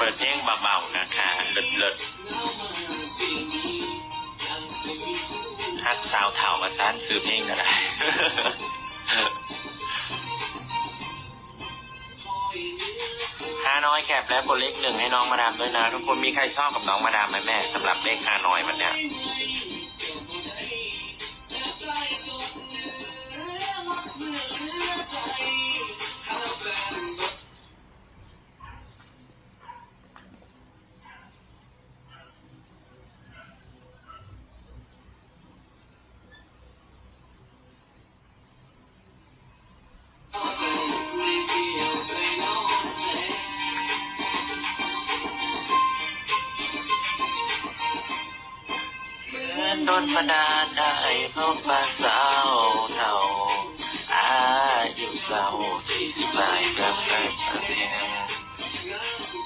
ปิดเพลงเบาๆนะคะเลิศเลิศฮักสาวเถามาสั้นซื้อเพลงก็ได้ฮานอยแคปและกดเลขหนึ่งให้น้องมาดามด้วยนะ ทุกคนมีใครชอบกับน้องมาดามไหมแม่สำหรับเลขฮานอยวันเนี้ย ดนบันดาลได้พบปะสาวเท่าอายุเจ้าสี่สิบลายกับแรกประเทศ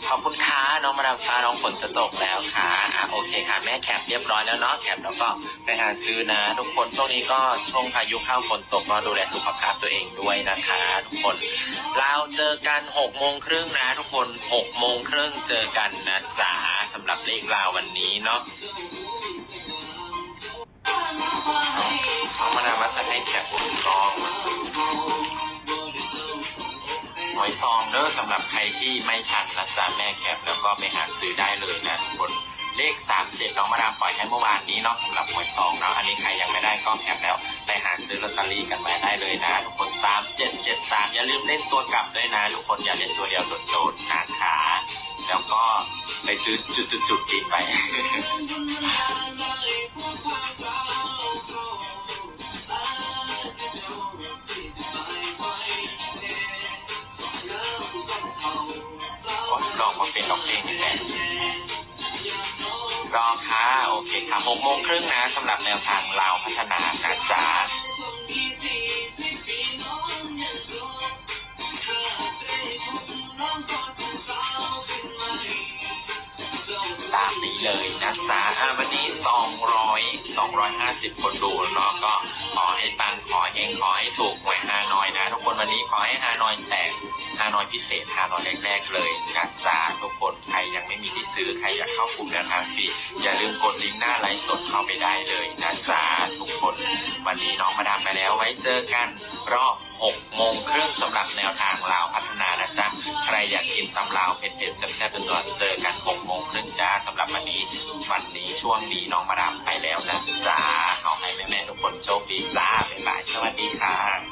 ขอบคุณค่ะน้องมาดามฟ้าน้องฝนจะตกแล้วค่ะอะโอเคค่ะ แม่แคปเรียบร้อยแล้วเนาะแคปแล้วก็ไปหาซื้อนะ ทุกคนช่วงนี้ก็ช่วงพายุเข้าฝนตกก็ดูแลสุขภาพตัวเองด้วยนะคะ ทุกคนเราเจอกันหกโมงครึ่งนะ ทุกคนหกโมงครึ่งเจอกันนะจ๋าสำหรับเลขราววันนี้เนาะ วยซองเด้อสำหรับใครที่ไม่ทันนะจ๊ะแม่แคปแล้วก็ไปหาซื้อได้เลยนะทุกคนเลขสามเจ็ดน้องมาดามปล่อยให้เมื่อวานนี้เนาะสำหรับหวยซองเนาะอันนี้ใครยังไม่ได้ก็แคปแล้วไปหาซื้อลอตเตอรี่กันมาได้เลยนะทุกคนสามเจ็ดเจ็ดสามอย่าลืมเล่นตัวกลับด้วยนะทุกคนอย่าเล่นตัวเดียวโดดๆนะคะแล้วก็ไปซื้อจุดๆๆกินไป ลองมาเป็นร้องเพลงนี่แหละรอค่ะโอเคค่ะหกโมงครึ่งนะสำหรับแนวทางเราวพัฒนานะจ๊ะตามนี้เลยนะจ๊ะอะวันนี้ 200 250 คนดูเนาะก็านอยพิเศษฮานอยแรกๆเลยนะจ๊ะทุกคนใครยังไม่มีที่ซื้อใครอยากเข้ากลุ่มแนวทางฟรีอย่าลืมกดลิงก์หน้าไลฟ์สดเข้าไปได้เลยนะจ๊ะทุกคนวันนี้น้องมาดามไปแล้วไว้เจอกันรอบ6โมงครึ่งสำหรับแนวทางลาวพัฒนานะจ๊ะใครอยากกินตำลาวเผ็ดๆแซ่บๆเป็นตัวเจอกัน6โมงครึ่งจ้าสำหรับวันนี้วันนี้ช่วงนี้น้องมาดามไปแล้วนะจ๊ะขอให้แม่ๆทุกคนโชคดีจ้าบ๊ายบายสวัสดีค่ะ